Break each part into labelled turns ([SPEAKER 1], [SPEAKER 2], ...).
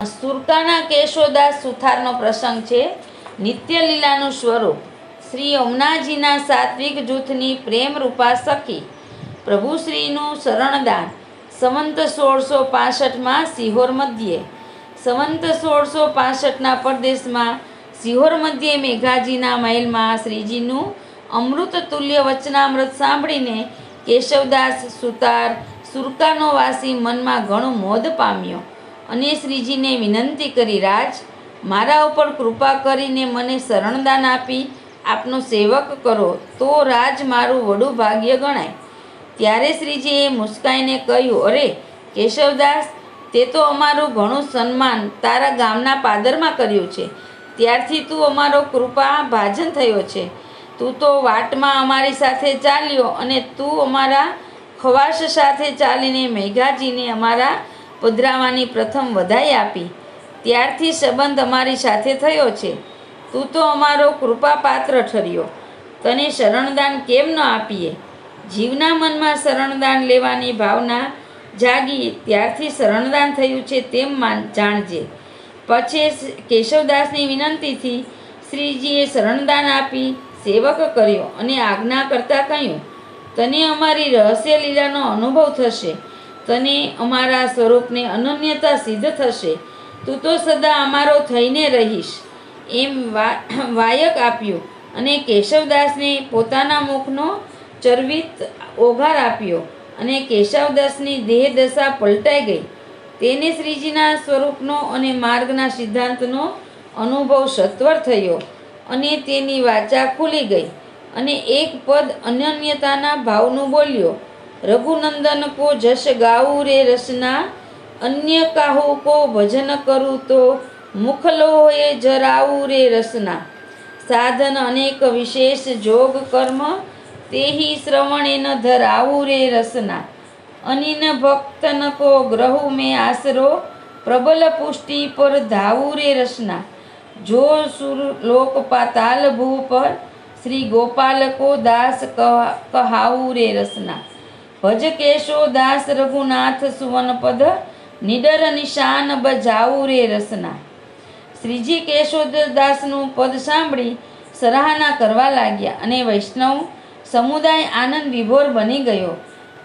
[SPEAKER 1] સુરતાના કેશોદાસ સુથારનો પ્રસંગ છે. નિત્યલીલાનું સ્વરૂપ. શ્રી ઓમનાજીના સાત્વિક જૂથની પ્રેમ રૂપા સખી. પ્રભુશ્રીનું શરણદાન. સંવંત સોળસો પાસઠમાં સિહોર મધ્યે. સંવંત સોળસો પાસઠના પરદેશમાં સિહોર મધ્યે મેઘાજીના મહેલમાં શ્રીજીનું અમૃત તુલ્ય વચનામૃત સાંભળીને કેશવદાસ સુતાર સુરકાનો વાસી મનમાં ઘણો મોદ પામ્યો. અને શ્રીજીને વિનંતી કરી, રાજ, મારા ઉપર કૃપા કરીને મને શરણદાન આપી, આપનો સેવક કરો. તો રાજ મારું વડું ભાગ્ય ગણાય. ત્યારે શ્રીજીએ મુસ્કાઈને કહ્યું, અરે, કેશવદાસ, તે તો અમારું ઘણું સન્માન તારા ગામના પાદરમાં કર્યું છે. ત્યારથી તું અમારો કૃપા ભાજન થયો છે. તું તો વાટમાં અમારી સાથે ચાલ્યો અને તું અમારા ખવાશ સાથે ચાલીને મેઘાજીને અમારા પધરાવાની પ્રથમ વધાઈ આપી. ત્યારથી સંબંધ અમારી સાથે થયો છે. તું તો અમારો કૃપાપાત્ર ઠર્યો. તને શરણદાન કેમ ન આપીએ? જીવના મનમાં શરણદાન લેવાની ભાવના જાગી. ત્યારથી શરણદાન થયું છે તેમ માન, જાણજે. પછી કેશવદાસની વિનંતીથી શ્રીજીએ શરણદાન આપી, સેવક કર્યો અને આજ્ઞા કરતાં કહ્યું, તને અમારી રહસ્ય લીલાનો અનુભવ થશે. તને અમારા સ્વરૂપને અનન્યતા સિદ્ધ થશે. તું તો સદા અમારો થઈને રહીશ. એમ વાયક આપ્યું અને કેશવદાસને પોતાના મુખનો ચરવિત ઓઘાર આપ્યો અને કેશવદાસની દેહદશા પલટાઈ ગઈ. તેને શ્રીજીના સ્વરૂપનો અને માર્ગના સિદ્ધાંતનો અનુભવ સત્વર થયો અને તેની વાચા ખુલી ગઈ અને એક પદ અનન્યતાના ભાવનું બોલ્યો. રઘુનંદન કો જશ ગાઉ રે રસના? અન્ય કાહુ કો ભજન કરું તો? મુખલો એ જરાવું રે રસના. સાધન અનેક વિશેષ જોગ કર્મ, તેહી શ્રવણેન ધરાવું રે રસના. અનિન ભક્તન કો ગ્રહુ મેં આશરો? પ્રબલ પુષ્ટિ પર ધાવું રે રસના. જો સુર લોક પાતાલ ભૂ પર શ્રી ગોપાલ કો દાસ કહ- કહાવું રે રસના. ભજ કેશો દાસ રઘુનાથ સુવન પદ, નિડર નિશાન બજાવું રે રસના. શ્રીજી કેશોદાસનું પદ સાંભળી સરાહના કરવા લાગ્યા અને વૈષ્ણવ સમુદાય આનંદ વિભોર બની ગયો.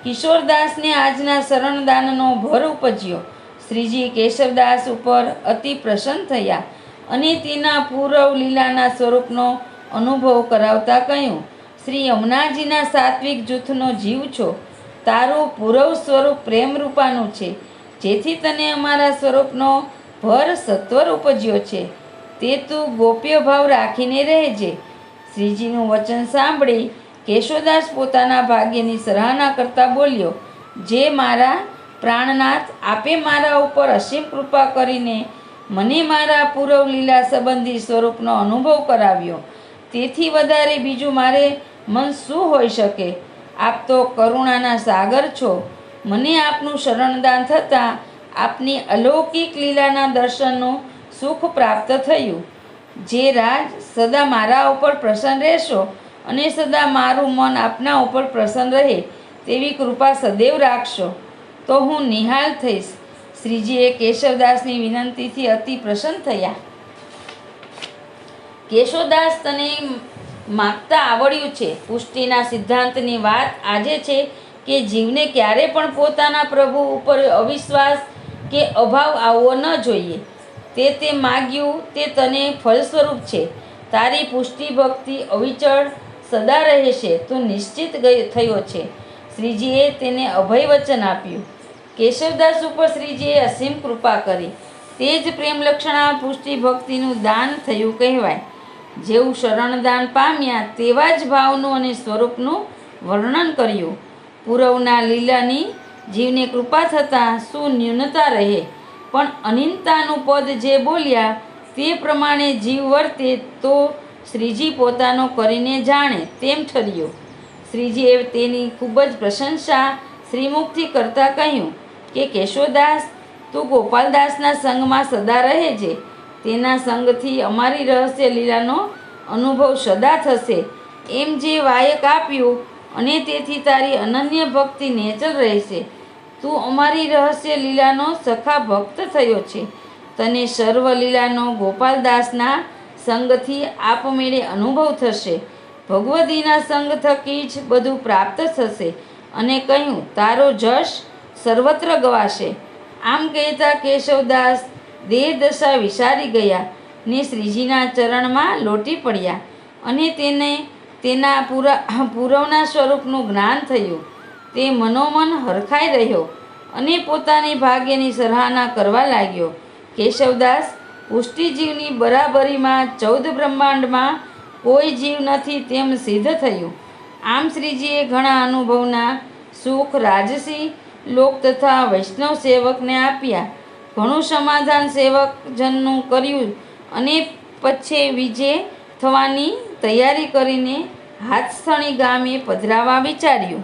[SPEAKER 1] કિશોરદાસને આજના શરણદાનનો ભર ઉપજ્યો. શ્રીજી કેશવદાસ ઉપર અતિ પ્રસન્ન થયા અને તેના પૂરવ લીલાના સ્વરૂપનો અનુભવ કરાવતા કહ્યું, શ્રી યમુનાજીના સાત્વિક જૂથનો જીવ છો. તારું પૂરવ સ્વરૂપ પ્રેમરૂપાનું છે. જેથી તને અમારા સ્વરૂપનો ભર સત્વર ઉપજ્યો છે. તે તું ગોપ્ય ભાવ રાખીને રહેજે. શ્રીજીનું વચન સાંભળી કેશોદાસ પોતાના ભાગ્યની સરાહના કરતા બોલ્યો, જે મારા પ્રાણનાથ આપે મારા ઉપર અસીમ કૃપા કરીને મને મારા પૂરવ લીલા સંબંધી સ્વરૂપનો અનુભવ કરાવ્યો. તેથી વધારે બીજું મારે મન શું હોઈ શકે? આપ તો કરુણાના સાગર છો. મને આપનું શરણદાન થતાં આપની અલૌકિક લીલાના દર્શનનું સુખ પ્રાપ્ત થયું. જે રાજ સદા મારા ઉપર પ્રસન્ન રહેશો અને સદા મારું મન આપના ઉપર પ્રસન્ન રહે તેવી કૃપા સદૈવ રાખશો. તો હું નિહાલ થઈશ. શ્રીજીએ કેશવદાસની વિનંતીથી અતિ પ્રસન્ન થયા. કેશવદાસ તને માગતા આવડ્યું છે. પુષ્ટિના સિદ્ધાંતની વાત આજે છે કે જીવને ક્યારે પણ પોતાના પ્રભુ ઉપર અવિશ્વાસ કે અભાવ આવવો ન જોઈએ. તે તે માગ્યું, તે તને ફલસ્વરૂપ છે. તારી પુષ્ટિ ભક્તિ અવિચળ સદા રહેશે. તો નિશ્ચિત થયો છે. શ્રીજીએ તેને અભય વચન આપ્યું. કેશવદાસ ઉપર શ્રીજીએ અસીમ કૃપા કરી. તે જ પ્રેમલક્ષણા પુષ્ટિ ભક્તિનું દાન થયું કહેવાય. જેવું શરણદાન પામ્યા તેવા જ ભાવનું અને સ્વરૂપનું વર્ણન કર્યું. પૂરવના લીલાની જીવને કૃપા થતાં શું ન્યૂનતા રહે. પણ અનિંતાનું પદ જે બોલ્યા તે પ્રમાણે જીવ વર્તે તો શ્રીજી પોતાનો કરીને જાણે તેમ ઠર્યો. શ્રીજીએ તેની ખૂબ જ પ્રશંસા શ્રીમુખથી કરતાં કહ્યું કે કેશોદાસ, તું ગોપાલદાસના સંગમાં સદા રહે છે. તેના સંગથી અમારી રહસ્ય લીલાનો અનુભવ સદા થશે. એમ જે વાયક આપ્યું, અને તેથી તારી અનન્ય ભક્તિ નેચર રહેશે. તું અમારી રહસ્ય લીલાનો સખા ભક્ત થયો છે. તને સર્વ લીલાનો ગોપાલદાસના સંગથી આપમેળે અનુભવ થશે. ભગવતીના સંગ થકી જ બધું પ્રાપ્ત થશે અને કહ્યું, તારો જશ સર્વત્ર ગવાશે. આમ કહેતા કેશવદાસ દેહ દશા વિસારી ગયા ને શ્રીજીના ચરણમાં લોટી પડ્યા અને તેને તેના પૂરા પૂરવના સ્વરૂપનું જ્ઞાન થયું. તે મનોમન હરખાઈ રહ્યો અને પોતાની ભાગ્યની સરાહના કરવા લાગ્યો. કેશવદાસ, પુષ્ટિજીવની બરાબરીમાં ચૌદ બ્રહ્માંડમાં કોઈ જીવ નથી તેમ સિદ્ધ થયું. આમ શ્રીજીએ ઘણા અનુભવના સુખ રાજસી, લોક તથા વૈષ્ણવ સેવકને આપ્યા. ઘણું સમાધાન સેવકજનનું કર્યું અને પછી વિજે થવાની તૈયારી કરીને હાથસણી ગામે પધરાવા વિચાર્યું.